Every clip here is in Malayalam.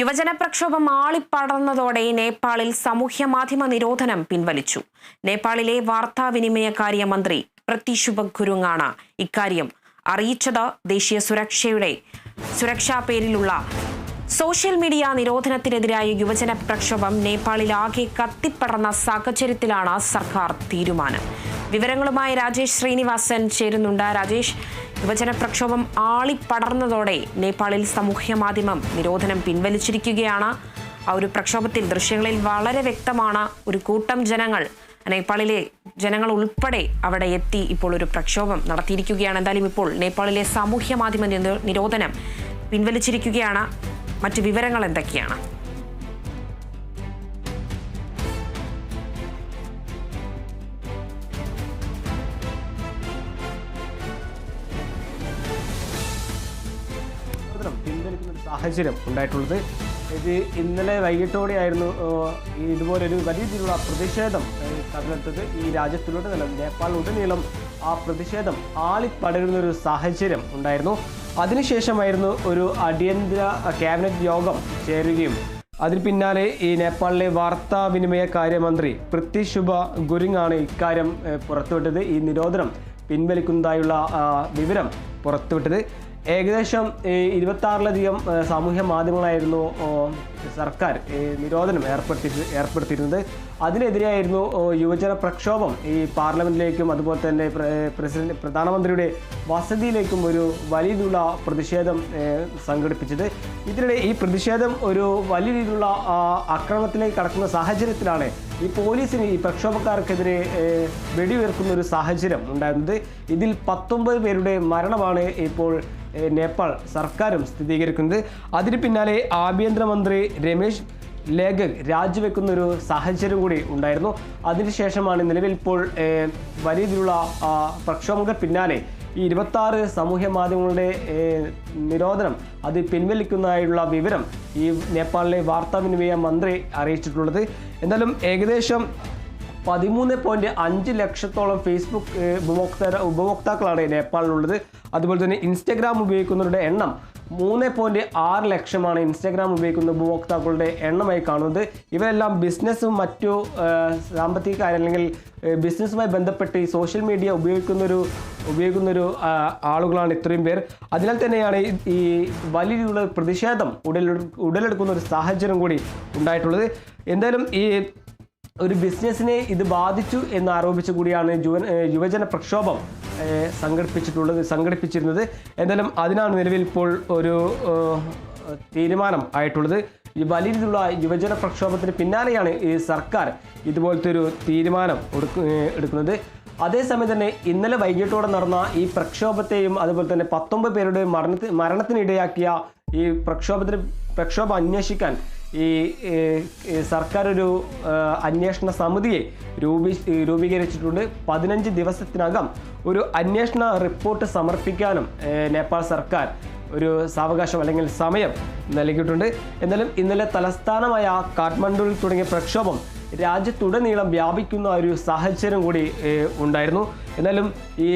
യുവജന പ്രക്ഷോഭം ആളിപ്പടർന്നതോടെ നേപ്പാളിൽ സാമൂഹ്യ മാധ്യമ നിരോധനം പിൻവലിച്ചു. നേപ്പാളിലെ വാർത്താവിനിമയകാര്യ മന്ത്രി പ്രത്യുഷുഭ ഗുരുങ്ങാണ് ഇക്കാര്യം അറിയിച്ചത് ദേശീയ സുരക്ഷയുടെ സുരക്ഷാ പേരിലുള്ള സോഷ്യൽ മീഡിയ നിരോധനത്തിനെതിരായ യുവജന പ്രക്ഷോഭം നേപ്പാളിൽ ആകെ കത്തിപ്പടർന്ന സാഹചര്യത്തിലാണ് സർക്കാർ തീരുമാനം. വിവരങ്ങളുമായി രാജേഷ് ശ്രീനിവാസൻ ചേരുന്നുണ്ട്. രാജേഷ് യുവജന പ്രക്ഷോഭം ആളിപ്പടർന്നതോടെ നേപ്പാളിൽ സാമൂഹ്യ മാധ്യമം നിരോധനം പിൻവലിച്ചിരിക്കുകയാണ്. ആ ഒരു പ്രക്ഷോഭത്തിൽ ദൃശ്യങ്ങളിൽ വളരെ വ്യക്തമാണ് ഒരു കൂട്ടം ജനങ്ങൾ. നേപ്പാളിലെ ജനങ്ങൾ ഉൾപ്പെടെ അവിടെ എത്തി ഇപ്പോൾ ഒരു പ്രക്ഷോഭം നടത്തിയിരിക്കുകയാണ്. എന്തായാലും ഇപ്പോൾ നേപ്പാളിലെ സാമൂഹ്യ മാധ്യമ നിരോധനം പിൻവലിച്ചിരിക്കുകയാണ്. മറ്റ് വിവരങ്ങൾ എന്തൊക്കെയാണ്? നിരോധനം ഒരു സാഹചര്യം ഉണ്ടായിട്ടുള്ളത്. ഇത് ഇന്നലെ വൈകിട്ടോടെയായിരുന്നു ഇതുപോലൊരു വലിയ രീതിയിലുള്ള പ്രതിഷേധം ഈ കടലെടുത്തത് ഈ നേപ്പാൾ നേപ്പാളിലുടനീളം ആ പ്രതിഷേധം ആളിപ്പടരുന്ന ഒരു സാഹചര്യം ഉണ്ടായിരുന്നു. അതിനുശേഷമായിരുന്നു ഒരു അടിയന്തര ക്യാബിനറ്റ് യോഗം ചേരുകയും അതിന് പിന്നാലെ ഈ നേപ്പാളിലെ വാർത്താവിനിമയ കാര്യമന്ത്രി പൃഥ്വി ശുഭ ഗുരിങ്ങാണ് ഇക്കാര്യം പുറത്തുവിട്ടത്. ഈ നിരോധനം പിൻവലിക്കുന്നതായുള്ള വിവരം പുറത്തുവിട്ടത്. ഏകദേശം ഇരുപത്താറിലധികം സാമൂഹ്യ മാധ്യമങ്ങളായിരുന്നു സർക്കാർ നിരോധനം ഏർപ്പെടുത്തി ഏർപ്പെടുത്തിയിരുന്നത്. അതിനെതിരെയായിരുന്നു യുവജന പ്രക്ഷോഭം. ഈ പാർലമെന്റിലേക്കും അതുപോലെ തന്നെ പ്രസിഡന്റ് പ്രധാനമന്ത്രിയുടെ വസതിയിലേക്കും ഒരു വലിയ രീതിയിലുള്ള പ്രതിഷേധം സംഘടിപ്പിച്ചത്. ഇതിനിടെ ഈ പ്രതിഷേധം ഒരു വലിയ രീതിയിലുള്ള അക്രമത്തിലേക്ക് കടക്കുന്ന സാഹചര്യത്തിലാണ് ഈ പോലീസിന് ഈ പ്രക്ഷോഭക്കാർക്കെതിരെ വെടിയുയർക്കുന്ന ഒരു സാഹചര്യം ഉണ്ടായിരുന്നത്. ഇതിൽ പത്തൊമ്പത് പേരുടെ മരണമാണ് ഇപ്പോൾ നേപ്പാൾ സർക്കാരും സ്ഥിരീകരിക്കുന്നത്. അതിന് പിന്നാലെ ആഭ്യന്തരമന്ത്രി രമേശ് ലേഖക് രാജിവെക്കുന്ന ഒരു സാഹചര്യം കൂടി ഉണ്ടായിരുന്നു. അതിനുശേഷമാണ് നിലവിൽ ഇപ്പോൾ വലിയ രീതിയിലുള്ള പ്രക്ഷോഭങ്ങൾക്ക് പിന്നാലെ ഈ ഇരുപത്തി ആറ് സാമൂഹ്യ മാധ്യമങ്ങളുടെ നിരോധനം അത് പിൻവലിക്കുന്നതായുള്ള വിവരം ഈ നേപ്പാളിലെ വാർത്താവിനിമയ മന്ത്രി അറിയിച്ചിട്ടുള്ളത്. എന്തായാലും ഏകദേശം പതിമൂന്ന് പോയിന്റ് അഞ്ച് ലക്ഷത്തോളം ഫേസ്ബുക്ക് ഉപഭോക്താ ഉപഭോക്താക്കളാണ് നേപ്പാളിലുള്ളത്. അതുപോലെ തന്നെ ഇൻസ്റ്റഗ്രാം ഉപയോഗിക്കുന്നവരുടെ എണ്ണം മൂന്ന് പോയിന്റ് ആറ് ലക്ഷമാണ് ഇൻസ്റ്റാഗ്രാം ഉപയോഗിക്കുന്ന ഉപഭോക്താക്കളുടെ എണ്ണമായി കാണുന്നത്. ഇവരെല്ലാം ബിസിനസ്സും മറ്റു സാമ്പത്തിക കാര്യം അല്ലെങ്കിൽ ബിസിനസ്സുമായി ബന്ധപ്പെട്ട് ഈ സോഷ്യൽ മീഡിയ ഉപയോഗിക്കുന്നൊരു ഉപയോഗിക്കുന്നൊരു ആളുകളാണ് ഇത്രയും പേർ. അതിനാൽ തന്നെയാണ് ഈ- വലിയ രീതിയിലുള്ള പ്രതിഷേധം ഉടലെടു ഉടലെടുക്കുന്ന ഒരു സാഹചര്യം കൂടി ഉണ്ടായിട്ടുള്ളത്. എന്തായാലും ഈ ഒരു ബിസിനസ്സിനെ ഇത് ബാധിച്ചു എന്ന് ആരോപിച്ചു കൂടിയാണ് യുവ യുവജന പ്രക്ഷോഭം സംഘടിപ്പിച്ചിട്ടുള്ളത് സംഘടിപ്പിച്ചിരുന്നത്. എന്തായാലും അതിനാണ് നിലവിൽ ഇപ്പോൾ ഒരു തീരുമാനം ആയിട്ടുള്ളത്. വലിയ രീതിയിലുള്ള യുവജന പ്രക്ഷോഭത്തിന് പിന്നാലെയാണ് ഈ സർക്കാർ ഇതുപോലത്തെ ഒരു തീരുമാനം എടുക്കുന്നത്. അതേസമയം തന്നെ ഇന്നലെ വൈകിട്ടോടെ നടന്ന ഈ പ്രക്ഷോഭത്തെയും അതുപോലെ തന്നെ പത്തൊമ്പത് പേരുടെ മരണത്തിന് മരണത്തിനിടയാക്കിയ ഈ പ്രക്ഷോഭത്തിന് പ്രക്ഷോഭം അന്വേഷിക്കാൻ ഈ സർക്കാർ ഒരു അന്വേഷണ സമിതിയെ രൂപീ രൂപീകരിച്ചിട്ടുണ്ട്. പതിനഞ്ച് ദിവസത്തിനകം ഒരു അന്വേഷണ റിപ്പോർട്ട് സമർപ്പിക്കാനും നേപ്പാൾ സർക്കാർ ഒരു സാവകാശം അല്ലെങ്കിൽ സമയം നൽകിയിട്ടുണ്ട്. എന്നാലും ഇന്നലെ തലസ്ഥാനമായ കാഠ്മണ്ഡുവിൽ തുടങ്ങിയ പ്രക്ഷോഭം രാജ്യത്തുടനീളം വ്യാപിക്കുന്ന ഒരു സാഹചര്യം കൂടി ഉണ്ടായിരുന്നു. എന്നാലും ഈ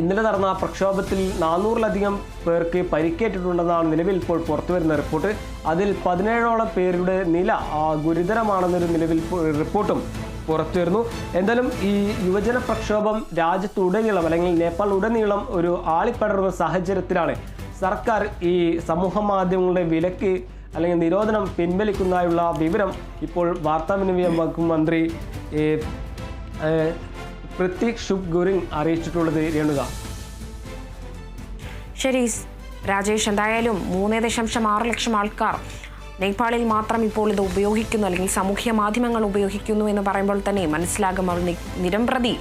ഇന്നലെ നടന്ന പ്രക്ഷോഭത്തിൽ നാനൂറിലധികം പേർക്ക് പരിക്കേറ്റിട്ടുണ്ടെന്നാണ് നിലവിൽ ഇപ്പോൾ പുറത്തുവരുന്ന റിപ്പോർട്ട്. അതിൽ പതിനേഴോളം പേരുടെ നില ഗുരുതരമാണെന്നൊരു നിലവിൽ റിപ്പോർട്ടും പുറത്തു വരുന്നു എന്തായാലും ഈ യുവജന പ്രക്ഷോഭം രാജ്യത്തുടനീളം അല്ലെങ്കിൽ നേപ്പാൾ ഉടനീളം ഒരു ആളിപ്പടർന്ന സാഹചര്യത്തിലാണ് സർക്കാർ ഈ സമൂഹ മാധ്യമങ്ങളുടെ വിലക്ക് അല്ലെങ്കിൽ നിരോധനം പിൻവലിക്കുന്നതായുള്ള വിവരം ഇപ്പോൾ വാർത്താവിനിമയ വകുപ്പ് മന്ത്രി പ്രതീക് ശുഭ് ഗുരിങ് അറിയിച്ചിട്ടുള്ളത് രേണുക. ശരി രാജേഷ് എന്തായാലും മൂന്ന് ദശാംശം ആറ് ലക്ഷം ആൾക്കാർ നേപ്പാളിൽ മാത്രം ഇപ്പോൾ ഇത് ഉപയോഗിക്കുന്നു അല്ലെങ്കിൽ സാമൂഹ്യ മാധ്യമങ്ങൾ ഉപയോഗിക്കുന്നു എന്ന് പറയുമ്പോൾ തന്നെ മനസ്സിലാകും അവർ നിരംപ്രതി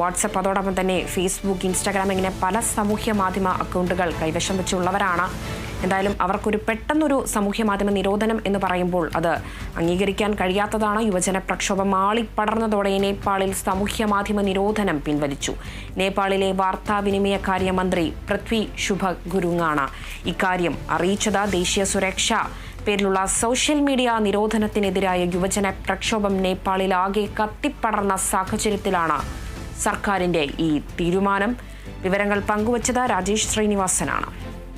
വാട്സപ്പ് അതോടൊപ്പം തന്നെ ഫേസ്ബുക്ക് ഇൻസ്റ്റാഗ്രാം ഇങ്ങനെ പല സാമൂഹ്യ മാധ്യമ അക്കൗണ്ടുകൾ കൈവശം വെച്ചുള്ളവരാണ്. എന്തായാലും അവർക്കൊരു പെട്ടെന്നൊരു സാമൂഹ്യ മാധ്യമ നിരോധനം എന്ന് പറയുമ്പോൾ അത് അംഗീകരിക്കാൻ കഴിയാത്തതാണ്. യുവജന പ്രക്ഷോഭം ആളിപ്പടർന്നതോടെ നേപ്പാളിൽ സാമൂഹ്യ മാധ്യമ നിരോധനം പിൻവലിച്ചു. നേപ്പാളിലെ വാർത്താവിനിമയ മന്ത്രി പൃഥ്വി ശുഭ ഗുരുങ്ങാണ് ഇക്കാര്യം അറിയിച്ചത്. ദേശീയ സുരക്ഷാ പേരിലുള്ള സോഷ്യൽ മീഡിയ നിരോധനത്തിനെതിരായ യുവജന പ്രക്ഷോഭം നേപ്പാളിലാകെ കത്തിപ്പടർന്ന സാഹചര്യത്തിലാണ് സർക്കാരിന്റെ ഈ തീരുമാനം. വിവരങ്ങൾ പങ്കുവച്ചത് രാജേഷ് ശ്രീനിവാസനാണ്.